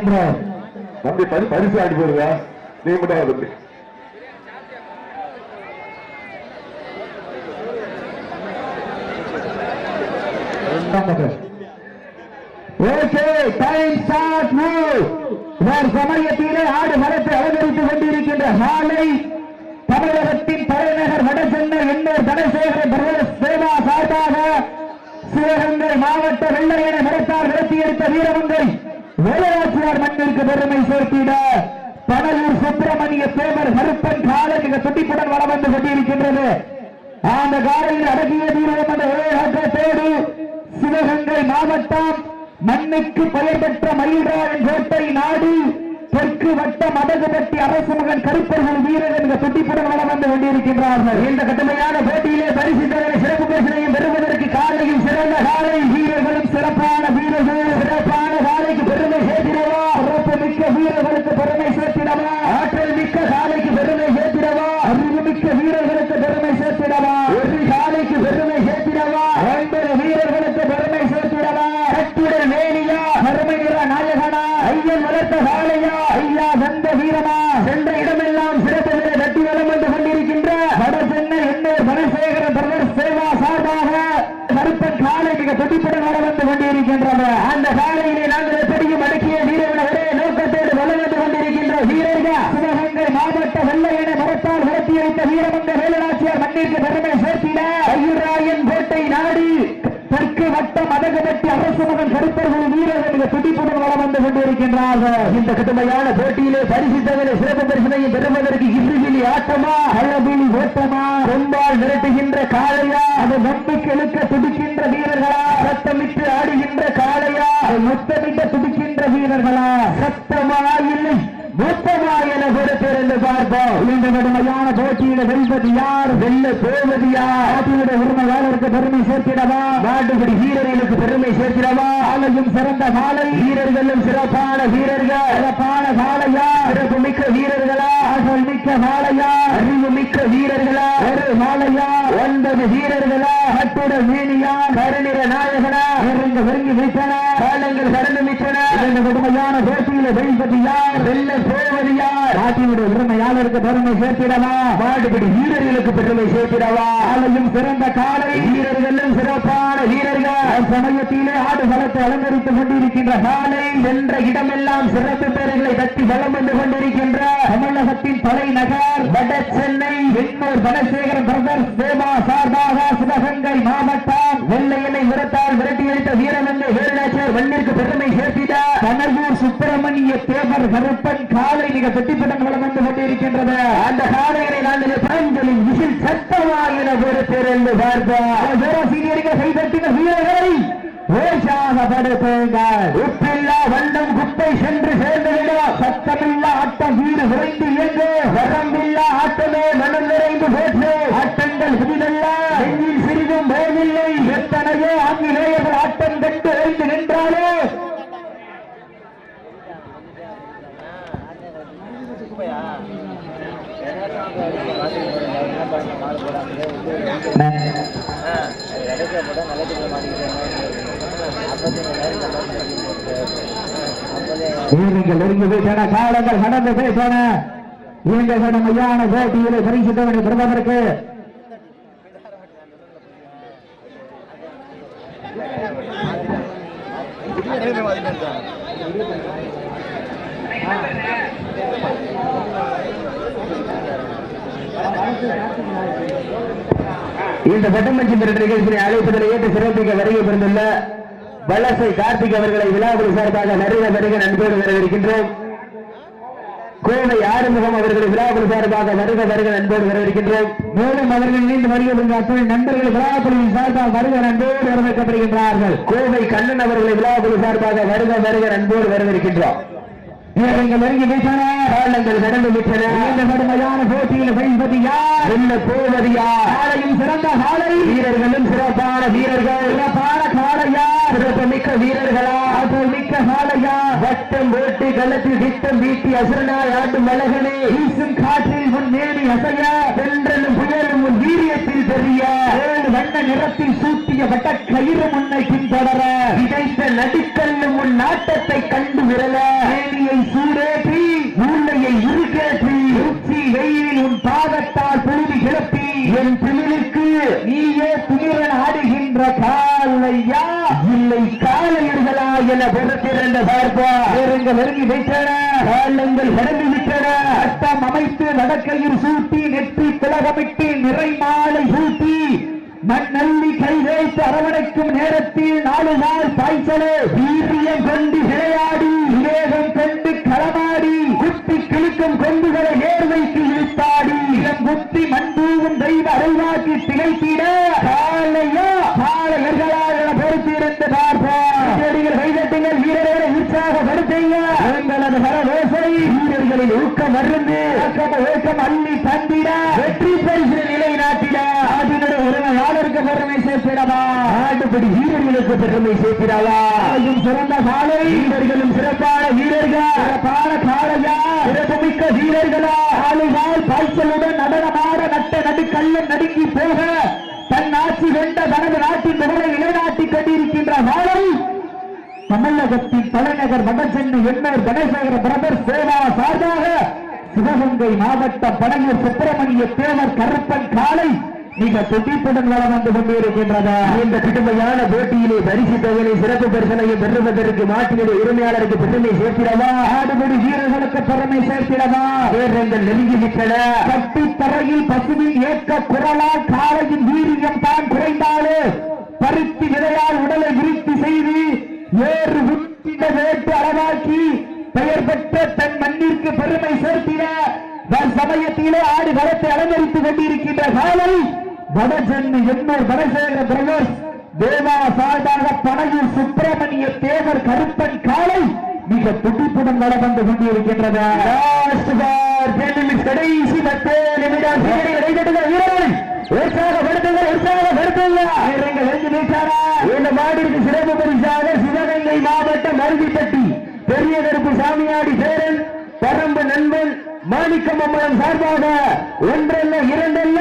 தம்பி பரி பரிசு ஆடி போடுங்க நீ மட்டும் தம்பி. சமயத்திலே ஆடு மரத்தை அலங்கரித்துக் கொண்டிருக்கின்ற சாலை தமிழகத்தின் தலைநகர் வடசென்னை எண்ணூர் தனசேகர சேவா சார்பாக சிவகங்கை மாவட்ட வெள்ளையனை மரத்தால் எடுத்த வீரமங்கை. வேலராசியார் மண்ணிற்கு பெருமை சேர்த்திட பனலூர் சுப்பிரமணிய தேவர் கருப்பன் காலை மிக துடிப்புடன் வளம் வந்து கொண்டிருக்கின்றது. அந்த காலையில் அடங்கிய வீரம் என்ற சிவகங்கை மாவட்டம் மண்ணுக்கு பெயர் பெற்ற மயில்ராயன் கோட்டை நாடு. தெற்கு வட்ட மதகுபட்டி அரசு மகன் கருப்பர்கள் வீரர்கள் மிக துடிப்புடன் வளம் வந்து கொண்டிருக்கின்றார்கள். இந்த கடுமையான போட்டியிலே பரிசு தலைவர் சிறப்பு பேசினையும் பெறுவதற்கு காலையில் சிறந்த காலை வீரர்களும் சிறப்பான வீரர்கள் சிறப்பான காலைக்கு பெருமை சேர்த்திடவா சிறப்பு மிக்க வீரர்களுக்கு பெருமை சேர்த்திடவா ஆற்றல் மிக்க காலைக்கு பெருமை சேர்த்திடவா அறிவு மிக்க வீரர்களுக்கு பெருமை சேர்த்திடவா ஒரு காலைக்கு பெருமை சேர்த்திடவா ஒன்பது வீரர்களுக்கு பெருமை சேர்த்திடவா கட்டுடல் மேனியா பெருமை நிற நாயகனா ஐயன் வளர்த்த காளையா ஐயா வந்த வீரமா சென்ற இடமெல்லாம் சிறப்பு நிலை தட்டி வளம் வந்து கொண்டிருக்கின்ற வட சென்னை எண்ணூர் தனசேகர பிரதர் சேவா சார்பாக கருப்பன் காலை மிக துடிப்புடன் அந்த காலையிலே நாங்கள் எப்படியும் அடக்கிய வீரர்களே நோக்கத்தோடு வளர்ந்து கொண்டிருக்கின்ற வீரர்கள் சிவகங்கை மாவட்ட வெள்ளையனை மரத்தால் நடத்தி வைத்த வீரமங்க வேலராட்சியார் மண்ணிற்கு பெருமை சேர்த்திட. ஐயராயன் கோட்டை நாடி தெற்கு வட்டம் அதகபட்டி அரசு மகன் கருப்பர்கள் வீரர்கள் துடிப்புடன் வளம் வந்து கொண்டிருக்கின்றார்கள். இந்த கடுமையான போட்டியிலே பரிசித்தவரை சிறப்பு பரிசனையும் பெறுவதற்கு இறுதியில் ஆட்டமா அளவில் ஓட்டமா ரொம்பால் நிரட்டுகின்ற காளையா அது நம்பிக்கை இழுக்க துடிக்கின்ற வீரர்களா சத்தமிட்டு ஆடுகின்ற காளையா அது முத்தமிட்ட துடிக்கின்ற வீரர்களா சத்தமா இல்லை மொத்தமா என பொறுத்திருந்து பார்ப்போம். இந்த கடுமையான போட்டியில வெல்வது யார்? வெல்ல போவது யார்? உரிமையாளருக்கு பெருமை சேர்த்திடவா? நாட்டுப்படி வீரர்களுக்கு பெருமை சேர்த்திடவா? ஆலையும் சிறந்த காலை வீரர்களும் சிறப்பான வீரர்கள். சிறப்பான காலையா சிறப்பு மிக்க வீரர்களா? ஆற்றல் மிக்க காலையா அறிவு மிக்க வீரர்களா? ஒரு மாலையா? ஒன்பது வீரர்களா? கட்டுட வீணியா கருநிற நாயகனா? இறங்க விரும்பி விட்டன காலங்கள் கடந்து விட்டன இந்த கடுமையான போட்டியில வெல்வது யார்? வெல்ல போவது யார்? நாட்டினுடைய பெருமை சேர்த்திடவா? மாடுபிடி வீரர்களுக்கு பெருமை சேர்த்திடவா? ஆலையும் சிறந்த காலை. வீரர்களும் சிறப்பான வீரர்கள். சமயத்திலே ஆடு பலத்தை அலங்கரித்துக் கொண்டிருக்கின்ற காலை. சென்ற இடமெல்லாம் சிறப்பு பேர்களை தட்டி வளம் வந்து கொண்டிருக்கின்ற தமிழகத்தின் தலைநகர் வட சென்னை எண்ணூர் தனசேகரன் பிரதர்ஸ் தேவா சார்பாக சிவகங்கை மாவட்டம் வெள்ளையனை விரத்தால் விரட்டி அடித்த வீரமங்கை வேலுநாச்சியார் மண்ணிற்கு பெருமை சேர்த்திட கனகூர் சுப்பிரமணிய தேவர் கருப்பன் காலை மிக கட்டிப்படம் வந்து கொண்டிருக்கின்றது. அந்த காலைகளை நாங்கள் பரஞ்சலின் விசில் சத்தமா ஒரு திறந்து பார்த்தோம் சீனியர்கள் கைதட்டின வீரர்களை உற்சாகப்படுத்துங்கள் உப்பில்லா வண்டம் குப்பை சென்று சேர்ந்துவிட சத்தமில்லா ஆட்டம் வீடு விரைந்து இயங்கு. வரம்பில்லா ஆட்டமே மனம் நிறைந்து போற்று ஆட்டங்கள் புதிதல்ல நெஞ்சில் சிறிதும் போதில்லை எத்தனையோ ஆங்கிலேயர்கள் ஆட்டம் கண்டு எழுந்து நின்றாலே வீரர்கள் நெருங்கி போயிட்டன காலங்கள் கடந்து இந்த கடுமையான போட்டியிலே இந்த நிகழ்ச்சியை அழைப்பதில் ஏற்று சிறப்பிக்க வருகை பிறந்துள்ள வல்லசை கார்த்திக் அவர்களை விழாக்குழு சார்பாக நிறைய வருக நண்பர்கள் வரவேற்கின்றோம். கோவை ஆறுமுகம் அவர்களை விழாக்குழு சார்பாக வருக வருக நண்பர்கள் வரவேற்கின்றோம். மேலும் அவர்கள் இணைந்து வருகின்ற அத்துணை நண்பர்கள் விழாக்குழுவின் சார்பாக வருக நண்போடு வரவேற்கப்படுகின்றார்கள். கோவை கண்ணன் அவர்களை விழாக்குழு சார்பாக வருக வருக நண்போடு வரவேற்கின்றோம். வீரர்கள் நெருங்கி விட்டன காலங்கள் கடந்து விட்டன. இந்த கடுமையான போட்டியில் வெல்வது யார்? வெல்ல போவது யார்? காலையும் சிறந்த காலை. வீரர்களும் சிறப்பான வீரர்கள். சிறப்பான காலையா சிறப்புமிக்க வீரர்களா? மிக்க காலையா வட்டம் ஓட்டு களத்தில் திட்டம் வீட்டி அசுரனாய் ஆட்டு மலகனே வீசும் காற்றில் உன் மேடி அசையா? வென்றலும் புயலும் உன் வீரியத்தில் பெரிய ஏழு வண்ண நிறத்தில் சூட்டிய வட்ட கயிறு முன்னை பின்தொடர. இணைந்த நடுக்கல்லும் உன் நாட்டத்தை கண்டு விரல. மேரியை சூடேற்றி மூளையை இருக்கேற்றி உச்சி வெயிலில் உன் பாகத்தால் புழுதி கிளப்பி. என் திமிழுக்கு நீயே துமிரன் ஆடி காலையா? இல்லை காலையர்களா என பெருத்திரண்டு பார்ப்போம் வேறுங்க நெருங்கி வைத்தன காலங்கள் கடந்து விட்டன. சட்டம் அமைத்து நடக்கையில் சூட்டி நெற்றி திலகமிட்டு நிறை சூட்டி மண்ணள்ளி கைதேய்த்து அரவணைக்கும் நேரத்தில் நாலு நாள் பாய்ச்சலே. வீரியம் கொண்டு விளையாடி விவேகம் கொண்டு களமாடி குத்தி கிழிக்கும் கொம்புகளை நேர்வைக்கு இழுத்தாடி. இதன் குத்தி மண்பூவும் தெய்வ அருள்வாக்கி திகழ்த்திட காலையா? எங்களது வர கரவேசை வீரர்களின் ஊக்கம் மருந்து ஊக்கம் அள்ளி தந்திட. வெற்றி பரிசு நிலை நாட்டிட. நாட்டினுடைய உறவையாளருக்கு பெருமை சேர்த்திடவா. நாட்டுப்படி வீரர்களுக்கு பெருமை சேர்த்திடவா. சிறந்த காலை. வீரர்களும் சிறப்பான வீரர்கள். சிறப்பான காலையா. சிறப்புமிக்க வீரர்களா. ஆளுவால் பாய்ச்சலுடன் நடனமாட நட்ட நடுக்கல்லம் நடுங்கி போக தன் ஆட்சி வென்ற தனது நாட்டின் புகழை நிலைநாட்டிக் கொண்டிருக்கின்ற வாழை தமிழகத்தின் தலைநகர் வடசென்னை எண்ணூர் கணேசகர பிரதர் சேவா சார்பாக சிவகங்கை மாவட்டம் பனையூர் சுப்பிரமணிய தேவர் கருப்பன் காலை மிக துடிப்புடன் வளம் வந்து கொண்டிருக்கின்றது. இந்த கடுமையான போட்டியிலே பரிசு தொகையை சிறப்பு பரிசனையும் பெறுவதற்கு மாட்டினுடைய உரிமையாளருக்கு பெருமை சேர்த்திடவா ஆடுபடி வீரர்களுக்கு பெருமை சேர்த்திடவா வீரர்கள் நெருங்கி விட்டன கட்டி தரையில் பசுவின் ஏக்க குரலால் காலையின் வீரியம் தான் குறைந்தாலே பருத்தி விதையால் உடலை விருத்தி செய்து ஏறு விட்டிட வேட்டு அளவாக்கி பெயர் பெற்ற தன் மண்ணிற்கு பெருமை சேர்த்திட சமயத்திலே ஆடு களத்தை அலங்கரித்துக் கொண்டிருக்கின்ற காலை வடசென்னை எண்ணூர் வடசேகர பிரதர்ஸ் தேவா சாதாக பனையூர் சுப்பிரமணிய தேவர் கருப்பன் காலை மிக துடிப்புடன் வளம் வந்து கொண்டிருக்கின்றது கடைசி பத்து நிமிடம் சீரடி இடைத்தட்டுகிற வீரர்கள் உற்சாகப்படுத்துங்கள் உற்சாகப்படுத்துங்கள் வீரர்கள் எழுந்து நிற்கிறாரா இந்த மாடிற்கு சிறப்பு பரிசாக சிவகங்கை மாவட்டம் அருவிப்பட்டி பெரிய கருப்பு சாமியாடி பேரன் பரம்பு நண்பன் மாணிக்கம் அம்மன் சார்பாக ஒன்றல்ல இரண்டல்ல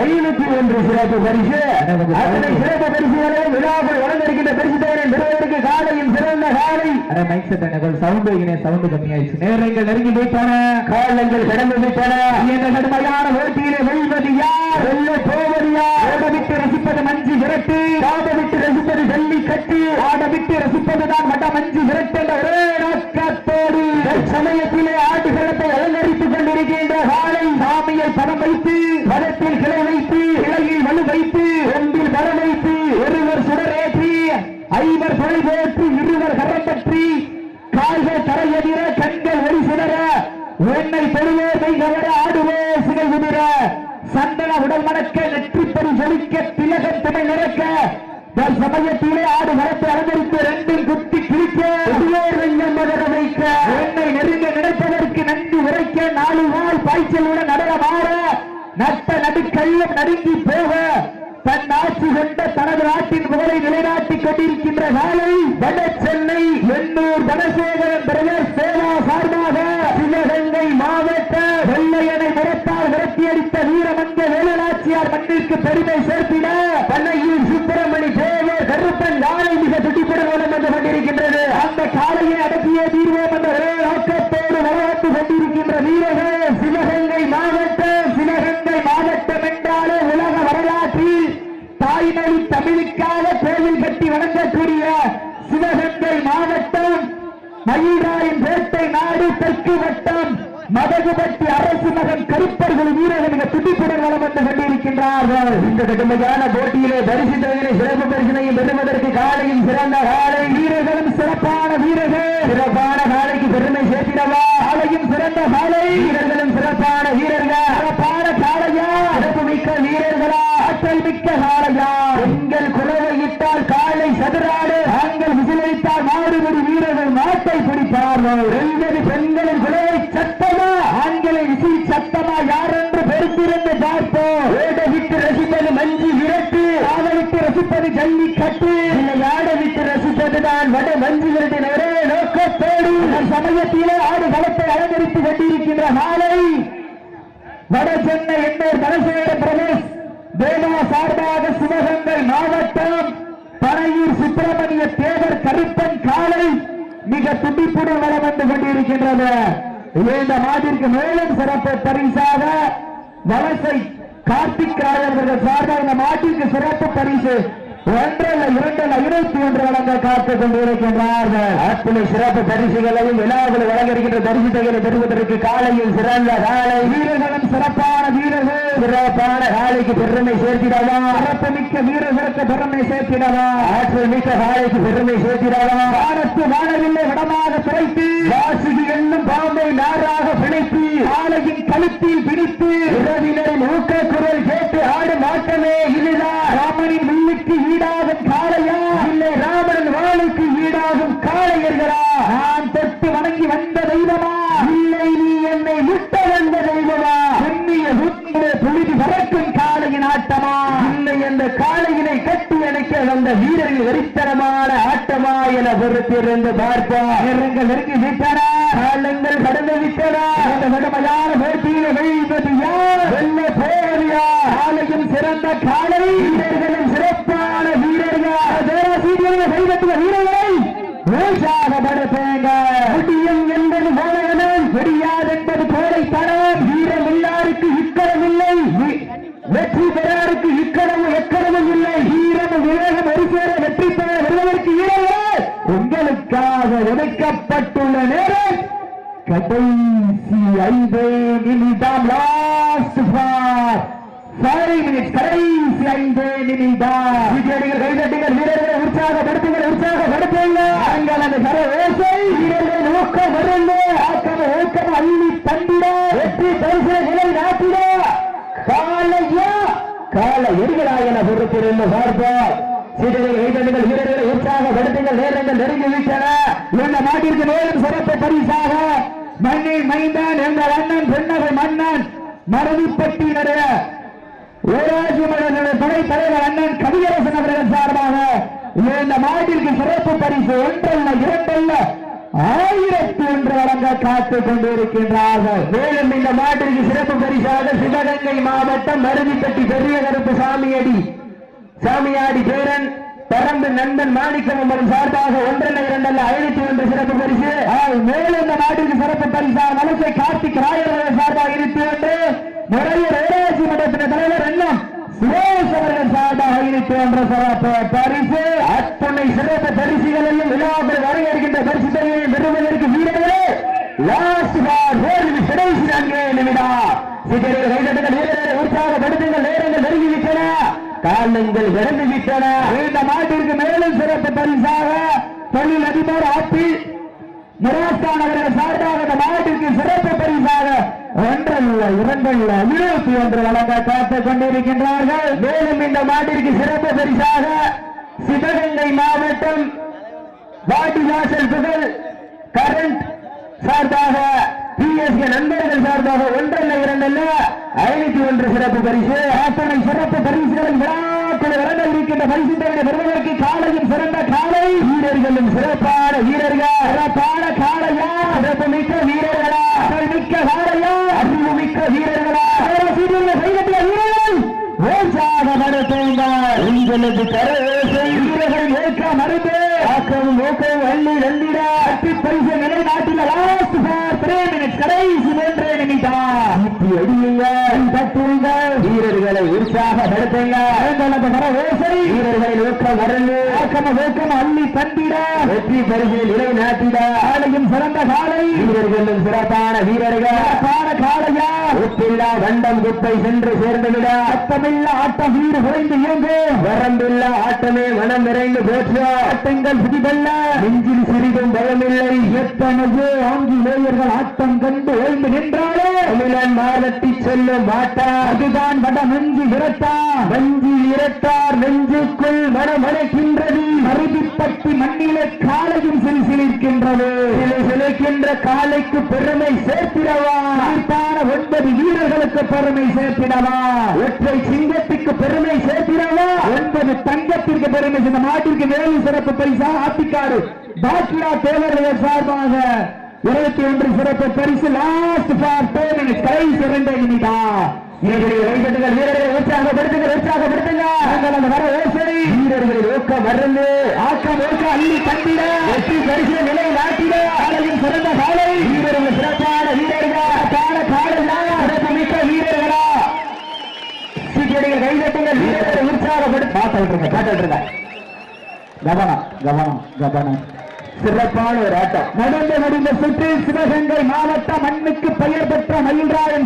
ஐநூத்தி ஒன்று சிறப்பு பரிசு. அத்தனை சிறப்பு பரிசுகளை விழாவில் வளர்ந்திருக்கின்ற பரிசு தேவன் பெறுவதற்கு காலையும் சிறந்த காலை. சவுண்ட் சவுண்ட் கம்மியாயிடுச்சு. நேரங்கள் நெருங்கி போய்த்தன காலங்கள் கடந்து விட்டன இந்த கடுமையான போட்டியிலே வெல்வது யார்? வெல்ல போவது யார்? ரசிப்பது மஞ்சு விரட்டு. ஆட விட்டு ரசிப்பது ஜல்லி கட்டு ஆட விட்டு ரசிப்பதுதான் வட மஞ்சு விரட்டு என்ற ஆட்டு நோக்கத்தோடு சமயத்திலே ஆட்டுகளத்தை அலங்கரித்துக் கொண்டிருக்கின்ற காலை சாமியை பணம் வைத்து வனத்தில் கிளை வைத்து கிளையில் வலு வைத்து ஒன்றில் வர வைத்து ஒருவர் சுடரேற்றி ஐவர் துணை போட்டு இருவர் கரம் பற்றி கால்கள் தரையெதிர கண்கள் ஒளி சுடர உன்னை பெறுவோரை கவர ஆடுவே சிகை உதிர சந்தன உடல் மணக்க நெற்றிப்பறி ஜொலிக்க திலகம் துணை நிறக்க சமயத்திலே ஆடு மரத்தை அலங்கரித்து ரெண்டும் குத்தி கிழிக்க ஒருவர் வைக்க உன்னை நெருங்க நினைப்பதற்கு நன்றி உரைக்க நாலு நாள் பாய்ச்சலுடன் நடன மாற நட்ட நடுக்கல்லம் நடுங்கி போக தன் ஆட்சி கொண்ட தனது நாட்டின் புகழை நிலைநாட்டிக் கொண்டிருக்கின்ற காலை வட சென்னை எண்ணூர் தனசேகரன் பிரதர் சேவா சார்பாக சிவகங்கை மாவட்ட வெள்ளையனை முரத்தால் விரட்டியடித்த வீரமங்க வேலுநாச்சியார் மண்ணிற்கு பெருமை சேர்த்திட பண்ணையில் சுப்பிரமணி தேவர் கருப்பன் நாளை மிக துடிப்புடன் வளம் வந்து கொண்டிருக்கின்றது. அந்த காலையை அடக்கிய தீர்வோம் என்ற நோக்கத்தோடு வரலாற்று கொண்டிருக்கின்ற வீரர்கள் சிவகங்கை மாவட்டம் சிவகங்கை மாவட்டம் என்றாலே உலக வரலாற்றில் தாய்மொழி தமிழுக்காக கோவில் கட்டி வணங்கக்கூடிய சிவகங்கை மாவட்டம் மயிலாயின் பேட்டை நாடு தெற்கு வட்டம் மதகுபட்டி அரசு மகன் கருப்பர்கள் வீரர்கள் மிக துடிப்புடன் வளம் வந்து கொண்டிருக்கின்றார்கள். இந்த கடுமையான போட்டியிலே பரிசு சிறப்பு பரிசனையும் பெறுவதற்கு காலையில் சிறந்த காலை வீரர்களும் சிறப்பான வீரர்கள். சிறப்பான காலைக்கு பெருமை சேர்த்திடவா? காலையும் சிறந்த காலை. வீரர்களும் சிறப்பான வீரர்கள்? சிறப்பான காலையா? சிறப்பு மிக்க வீரர்களா? ஆற்றல் மிக்க காலையா? பெண்கள் குறவை இட்டால் காலை சதுராடு. ஆண்கள் விசிலடித்தால் மாறுபடி வீரர்கள் நாட்டை பிடிப்பார்கள். பெண்களின் குறவை சத்தமா ஆண்களை விசில் சத்தமா யார் என்று பெருத்திருந்து பார்ப்போம் ஓட விட்டு ரசிப்பது மஞ்சி விரட்டு ஆட விட்டு ரசிப்பது ஜல்லி கட்டு இல்லை ஆட விட்டு ரசிப்பதுதான் வட மஞ்சு விரட்டின் ஒரே நோக்கத்தோடு சமயத்திலே ஆடு களத்தை அலங்கரித்துக் கொண்டிருக்கின்ற மாலை. வட சென்னை எண்ணூர் தனசேர பிரதேஷ் தேவா சார்பாக சிவகங்கை மாவட்டம் பனையூர் சுப்பிரமணிய தேவர் கருப்பன் காலை மிக துடிப்புடன் வளம் வந்து கொண்டிருக்கின்றது. இந்த மாதிற்கு மேலும் சிறப்பு பரிசாக வலசை கார்த்திக் ராஜ் அவர்கள் சார்பாக இந்த மாட்டிற்கு சிறப்பு பரிசு. ஒன்றல்ல இரண்டல்ல இருபத்தி ஒன்று வழங்க காத்துக் கொண்டிருக்கின்றார்கள் அத்தனை சிறப்பு பரிசுகளையும் விழாவில் வழங்க இருக்கின்ற பரிசுகளை பெறுவதற்கு காலையில் சிறந்த காலை. வீரர்களும் சிறப்பான வீரர்கள். சிறப்பான காலைக்கு பெருமை சேர்த்திடவா? சிறப்பு மிக்க வீரர்களுக்கு பெருமை சேர்த்திடவா? ஆற்றல் மிக்க காலைக்கு பெருமை சேர்த்திடவா? வானத்து வானவில்லை வடமாக துறைத்து வாசுகி என்னும் பாம்பை நாராக பிணைத்து. காலையின் கழுத்தில் பிடித்து. இரவினரின் ஊக்க குரல் கேட்டு ஆடும் ஆட்டமே இதுதான் ராமனின் வில்லுக்கு ஈடாகும் காளையா? இல்லை ராமனின் வாளுக்கு ஈடாகும் காளையர்களா? நான் தொட்டு வணங்கி வந்த தெய்வமா? இல்லை நீ என்னை விட்ட வந்த தெய்வமா புண்ணிய புண்ணிய புழுதி பறக்கும் காளையின் ஆட்டமா இல்லை அந்த காளையினை கட்டி அணைக்க வந்த வீரர்கள் வெறித்தனமான ஆட்டமா என பொறுத்திருந்து பார்ப்போம். நெருங்கி விட்டன காலங்கள் கடந்து விட்டன இந்த கடுமையான போட்டியில் வெல்வது யார் வெல்ல போவதியா காலையும் சிறந்த காலை வீரர்களும் சிறப்பான வீரர்கள் தேவாசீரியர்கள் கைதட்டுவ வீரர்களை உற்சாகப்படுத்துங்க முடியும் என்பது போலகனும் முடியாது என்பது கோடைத்தனம் வீரம் எல்லாருக்கு இக்கரம் இல்லை வி- வெற்றி பெறாருக்கு இக்கரம் எக்கரமும் இல்லை வீரம் விவேகம் ஒரு சேர வெற்றி பெற வருவதற்கு ஈரல்ல உங்களுக்காக ஒதுக்கப்பட்டுள்ள நேரம் கடைசி ஐந்து நிமிடம் லாஸ்ட் மினிட்ஸ் கடைசி ஐந்து நிமிடம். விஜயடிகள் கைதட்டுங்கள் வீரர்களை உற்சாகப்படுத்துங்கள் உற்சாகப்படுத்துங்கள். நாங்கள் அந்த கர ஓசை வீரர்கள் ஊக்கம் வருங்க ஆக்கம் ஊக்கம் அள்ளி தந்திட. வெற்றி பரிசு நிலை நாட்டிட. காலையா? கால எரிகளா என பொறுத்திருந்து பார்ப்போம். சீடர்கள் கைதட்டுங்கள் வீரர்களை உற்சாகப்படுத்துங்கள் நேரங்கள் நெருங்கி விட்டன. இந்த நாட்டிற்கு மேலும் சிறப்பு பரிசாக? மண்ணின் மைந்தான் எங்கள் அண்ணன் பெண்ணகை மன்னன் மருதிப்பட்டியினர ஊராட்சி மன்ற துணைத் தலைவர் அண்ணன் கவியரசன் அவர்கள் சார்பாக இந்த நாட்டிற்கு சிறப்பு பரிசு ஒன்றல்ல இரண்டல்ல ஆயிரத்தி ஒன்று வழங்க காத்துக் கொண்டிருக்கின்றார்கள். மேலும் இந்த நாட்டிற்கு சிறப்பு பரிசாக சிவகங்கை மாவட்டம் மருதிப்பட்டி பெரிய கருப்பு சாமியடி சாமியாடி பேரன் பரம்பு நண்பன் மாணிக்கம் அவர்கள் சார்பாக ஒன்றல்ல இரண்டல்ல ஐநூத்தி ஒன்று சிறப்பு பரிசு ஆ, மேலும் இந்த நாட்டிற்கு சிறப்பு பரிசா வலசை சார்பாக தலைவர் சுரேஷ் அவர்கள் சார்பாக பரிசு. அத்துணை பரிசுகளையும் விழாக்கள் பரிசு பெறுவதற்கு வீரர்களே லாஸ்ட் பார் கடைசி நிமிடம். கைதட்டுங்கள் வீரர்களை உற்சாகப்படுத்துங்கள் நேரங்கள் நெருங்கி விட்டன காலங்கள் விரைந்து விட்டன இந்த மாட்டிற்கு மேலும் சிறப்பு பரிசாக தொழில் அதிபர் ஆப்பி முராஸ்தான் அவர்கள் சார்பாக இந்த மாவட்டத்திற்கு சிறப்பு பரிசாக ஒன்றல்ல இரண்டல்ல இருபத்தி ஒன்று வழங்க காத்துக் கொண்டிருக்கின்றார்கள். மேலும் இந்த மாட்டிற்கு சிறப்பு பரிசாக சிவகங்கை மாவட்டம் வாடிவாசல் புகழ் கரண்ட் சார்பாக பிஎஸ்கே நண்பர்கள் சார்பாக ஒன்றல்ல இரண்டல்ல ஐநூத்தி ஒன்று சிறப்பு பரிசு. அத்தனை சிறப்பு பரிசுகளை விழாக்கள் வழங்க இருக்கின்ற பரிசு பெறுவதற்கு காலையும் சிறந்த காலை. வீரர்களும் சிறப்பான வீரர்கள். சிறப்பான கரவேசை வீரர்கள் ஏற்க மறுத்து ஆக்கவும் ஊக்கவும் அள்ளி வெள்ளிட அத்தி பரிசு நிலை நாட்டில் லாஸ்ட் ஃபார் த்ரீ மினிட்ஸ் கடைசி மூன்றே நிமிடம். இப்படி அடியுங்க தட்டுங்க வீரர்களை உற்சாகப்படுத்துங்க உங்களது கரவேசை வீரர்களை ஊக்கம் வரಲು ஆக்கம அள்ளி தந்திட. வெற்றி பரிசு நிலை நாட்டிட ஆலையும் சிறந்த காலை. வீரர்களும் சிறப்பான வீரர்கள். காலையா உப்பில்லா வண்டம் குப்பை சென்று சேர்ந்துவிட. அத்தமில்ல ஆட்டம் வீடு குறைந்து இயங்கு வரம்பில்ல ஆட்டமே மனம் நிறைந்து போற்று. ஆட்டங்கள் புதிதல்ல நெஞ்சில் சிறிதும் பயமில்லை. எத்தனையோ ஆங்கிலேயர்கள் ஆட்டம் கண்டு ஓய்ந்து நின்றாலே. தமிழன் மாலட்டி செல்லும் மாட்டா அதுதான் வட நெஞ்சு விரட்டா. நெஞ்சு இரட்டார் நெஞ்சுக்குள் மனமடைக்கின்றது அருதிப்பட்டி மண்ணிலே காலையும் சிலிசிலிருக்கின்றது சிலை சிலைக்கின்ற காலைக்கு பெருமை சேர்த்திடவா? வீரர்களுக்கு பெருமை சேர்த்திடவா? ஒற்றை சிங்கத்துக்கு பெருமை சேர்த்திடவா? ஒன்பது தங்கத்திற்கு பெருமை இந்த நாட்டிற்கு மேலும் சிறப்பு பரிசா ஆத்திக்காடு. பாக்கியா தேவர்கள் சார்பாக இருபத்தி ஒன்று சிறப்பு பரிசு லாஸ்ட் ஃபார் டூ மினிட்ஸ் கடைசி இரண்டு நிமிடம் வீரர்களை வீரர்களை உற்சாகப்படுத்துங்கள் உற்சாகப்படுத்துங்க வர ஓசை. வீரர்களின் ஊக்கம் மறந்து ஆக்கம் ஊக்கம் அள்ளி தந்திட. வெற்றி பரிசு நிலை நாட்டிட ஆலையும் சிறந்த காலை. வீரர்கள் சிறப்பான வீரர்கள் சிறப்பான காலையா சிறப்பு மிக்க வீரர்களை விட்டுருங்க விட்டுருங்க கவனம் கவனம் கவனம். சிறப்பான ஒரு ஆட்டம். நடந்து முடிந்த சுற்றில் சிவகங்கை மாவட்ட மண்ணுக்கு பெயர் பெற்ற மயில்ராயன்